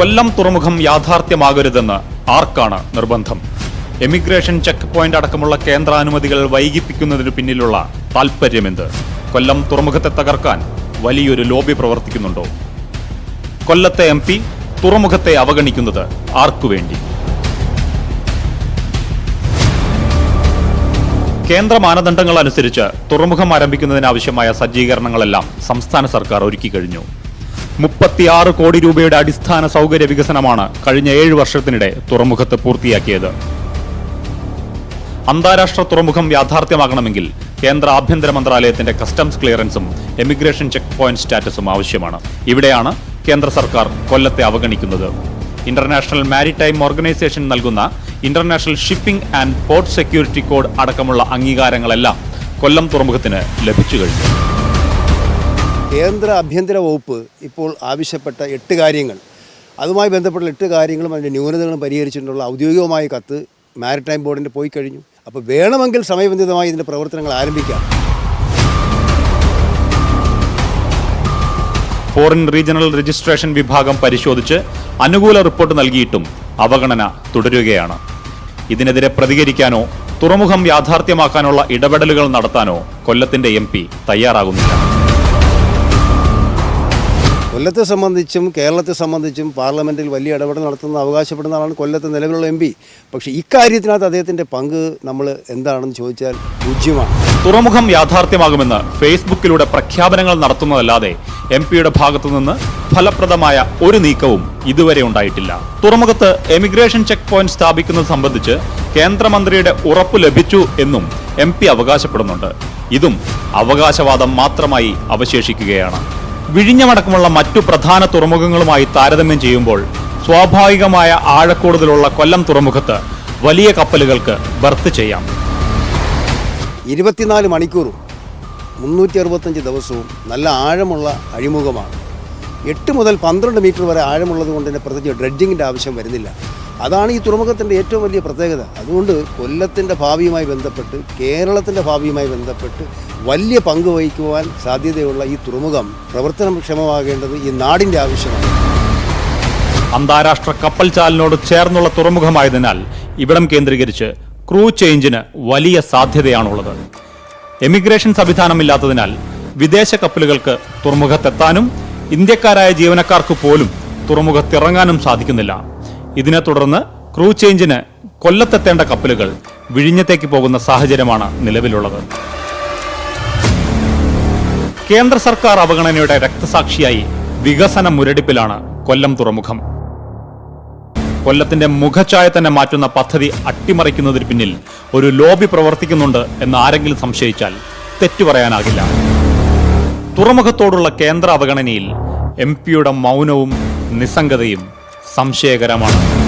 കൊല്ലം തുറമുഖം യാഥാർത്ഥ്യമാകരുതെന്ന് ആർക്കാണ് നിർബന്ധം? എമിഗ്രേഷൻ ചെക്ക് പോയിന്റ് അടക്കമുള്ള കേന്ദ്രാനുമതികൾ വൈകിപ്പിക്കുന്നതിനു പിന്നിലുള്ള താൽപ്പര്യമെന്ത്? കൊല്ലം തുറമുഖത്തെ തകർക്കാൻ വലിയൊരു ലോബി പ്രവർത്തിക്കുന്നുണ്ടോ? കൊല്ലത്തെ എം പി തുറമുഖത്തെ അവഗണിക്കുന്നത് ആർക്കു വേണ്ടി കേന്ദ്ര മാനദണ്ഡങ്ങൾ അനുസരിച്ച് തുറമുഖം ആരംഭിക്കുന്നതിനാവശ്യമായ സജ്ജീകരണങ്ങളെല്ലാം സംസ്ഥാന സർക്കാർ ഒരുക്കി കഴിഞ്ഞു മുപ്പത്തിയാറ് കോടി രൂപയുടെ അടിസ്ഥാന സൗകര്യ വികസനമാണ് കഴിഞ്ഞ ഏഴ് വർഷത്തിനിടെ തുറമുഖത്ത് പൂർത്തിയാക്കിയത്. അന്താരാഷ്ട്ര തുറമുഖം യാഥാർത്ഥ്യമാകണമെങ്കിൽ കേന്ദ്ര ആഭ്യന്തര മന്ത്രാലയത്തിന്റെ കസ്റ്റംസ് ക്ലിയറൻസും എമിഗ്രേഷൻ ചെക്ക് പോയിന്റ് സ്റ്റാറ്റസും ആവശ്യമാണ്. ഇവിടെയാണ് കേന്ദ്ര സർക്കാർ കൊല്ലത്തെ അവഗണിക്കുന്നത്. ഇന്റർനാഷണൽ മാരിടൈം ഓർഗനൈസേഷൻ നൽകുന്ന international shipping and port security code അടക്കമുള്ള അംഗീകാരങ്ങളെല്ലാം കൊല്ലം തുറമുഖത്തിന് ലഭിച്ചു കഴിഞ്ഞു. കേന്ദ്ര ആഭ്യന്തര വകുപ്പ് ഇപ്പോൾ ആവശ്യപ്പെട്ട എട്ട് കാര്യങ്ങൾ. അതുമായി ബന്ധപ്പെട്ട എട്ട് കാര്യങ്ങളും അതിന്റെ ന്യൂനതകളും പരിഹരിച്ചിട്ടുള്ള ഔദ്യോഗികമായ കത്ത് മാരിടൈം ബോർഡിന്റെ പോയി കഴിഞ്ഞു. അപ്പോൾ വേണമെങ്കിൽ സമയബന്ധിതമായി ഇതിന്റെ പ്രവർത്തനങ്ങൾ ആരംഭിക്കാം. ഫോറിൻ റീജിയണൽ രജിസ്ട്രേഷൻ വിഭാഗം പരിശോധിച്ച് അനുകൂല റിപ്പോർട്ട് നൽകിയിട്ടും അവഗണന തുടരുകയാണ്. ഇതിനെതിരെ പ്രതികരിക്കാനോ തുറമുഖം യാഥാർത്ഥ്യമാക്കാനുള്ള ഇടപെടലുകൾ നടത്താനോ കൊല്ലത്തിന്റെ എം തയ്യാറാകുന്നില്ല. കൊല്ലത്തെ സംബന്ധിച്ചും കേരളത്തെ സംബന്ധിച്ചും പാർലമെന്റിൽ വലിയ ഇടപെടൽ നടത്തുന്ന അവകാശപ്പെടുന്ന ആളാണ് കൊല്ലത്തെ നിലവിലുള്ള എം പി. പക്ഷേ ഇക്കാര്യത്തിനകത്ത് അദ്ദേഹത്തിന്റെ പങ്ക് നമ്മൾ എന്താണെന്ന് ചോദിച്ചാൽ പൂജ്യമാണ്. തുറമുഖം യാഥാർത്ഥ്യമാകുമെന്ന് ഫേസ്ബുക്കിലൂടെ പ്രഖ്യാപനങ്ങൾ നടത്തുന്നതല്ലാതെ എം പിയുടെ ഭാഗത്തുനിന്ന് ഫലപ്രദമായ ഒരു നീക്കവും ഇതുവരെ ഉണ്ടായിട്ടില്ല. തുറമുഖത്ത് എമിഗ്രേഷൻ ചെക്ക് പോയിന്റ് സ്ഥാപിക്കുന്നത് സംബന്ധിച്ച് കേന്ദ്രമന്ത്രിയുടെ ഉറപ്പ് ലഭിച്ചു എന്നും എം അവകാശപ്പെടുന്നുണ്ട്. ഇതും അവകാശവാദം മാത്രമായി അവശേഷിക്കുകയാണ്. വിഴിഞ്ഞമടക്കമുള്ള മറ്റു പ്രധാന തുറമുഖങ്ങളുമായി താരതമ്യം ചെയ്യുമ്പോൾ സ്വാഭാവികമായ ആഴക്കൂടുതലുള്ള കൊല്ലം തുറമുഖത്ത് വലിയ കപ്പലുകൾക്ക് ബർത്ത് ചെയ്യാം. ഇരുപത്തിനാല് മണിക്കൂറും മുന്നൂറ്റി അറുപത്തഞ്ച് ദിവസവും നല്ല ആഴമുള്ള അഴിമുഖമാണ്. എട്ട് മുതൽ പന്ത്രണ്ട് മീറ്റർ വരെ ആഴമുള്ളത് കൊണ്ട് തന്നെ പ്രത്യേകിച്ച് ഡ്രഡ്ജിങ്ങിന്റെ ആവശ്യം വരുന്നില്ല. അതാണ് ഈ തുറമുഖത്തിന്റെ ഏറ്റവും വലിയ പ്രത്യേകത. അതുകൊണ്ട് കൊല്ലത്തിന്റെ ഭാവിയുമായി ബന്ധപ്പെട്ട് കേരളത്തിന്റെ ഭാവിയുമായി ബന്ധപ്പെട്ട് വലിയ പങ്ക് വഹിക്കുവാൻ സാധ്യതയുള്ള ഈ തുറമുഖം പ്രവർത്തനക്ഷമമാകേണ്ടത് ഈ നാടിന്റെ ആവശ്യമാണ്. അന്താരാഷ്ട്ര കപ്പൽ ചാലിനോട് ചേർന്നുള്ള തുറമുഖമായതിനാൽ ഇവിടം കേന്ദ്രീകരിച്ച് ക്രൂ ചേഞ്ചിന് വലിയ സാധ്യതയാണുള്ളത്. എമിഗ്രേഷൻ സംവിധാനമില്ലാത്തതിനാൽ വിദേശ കപ്പലുകൾക്ക് തുറമുഖത്തെത്താനും ഇന്ത്യക്കാരായ ജീവനക്കാർക്ക് പോലും തുറമുഖത്തിറങ്ങാനും സാധിക്കുന്നില്ല. ഇതിനെ തുടർന്ന് ക്രൂ ചേഞ്ചിന് കൊല്ലത്തെത്തേണ്ട കപ്പലുകൾ വിഴിഞ്ഞത്തേക്ക് പോകുന്ന സാഹചര്യമാണ് നിലവിലുള്ളത്. കേന്ദ്ര സർക്കാർ അവഗണനയുടെ രക്തസാക്ഷിയായി വികസന മുരടിപ്പിലാണ് കൊല്ലം തുറമുഖം. കൊല്ലത്തിന്റെ മുഖഛായ തന്നെ മാറ്റുന്ന പദ്ധതി അട്ടിമറിക്കുന്നതിന് പിന്നിൽ ഒരു ലോബി പ്രവർത്തിക്കുന്നുണ്ട് എന്ന് ആരെങ്കിലും സംശയിച്ചാൽ തെറ്റു പറയാനാകില്ല. തുറമുഖത്തോടുള്ള കേന്ദ്ര അവഗണനയിൽ എം പിയുടെ മൗനവും നിസ്സംഗതയും സംശയകരമാണ്.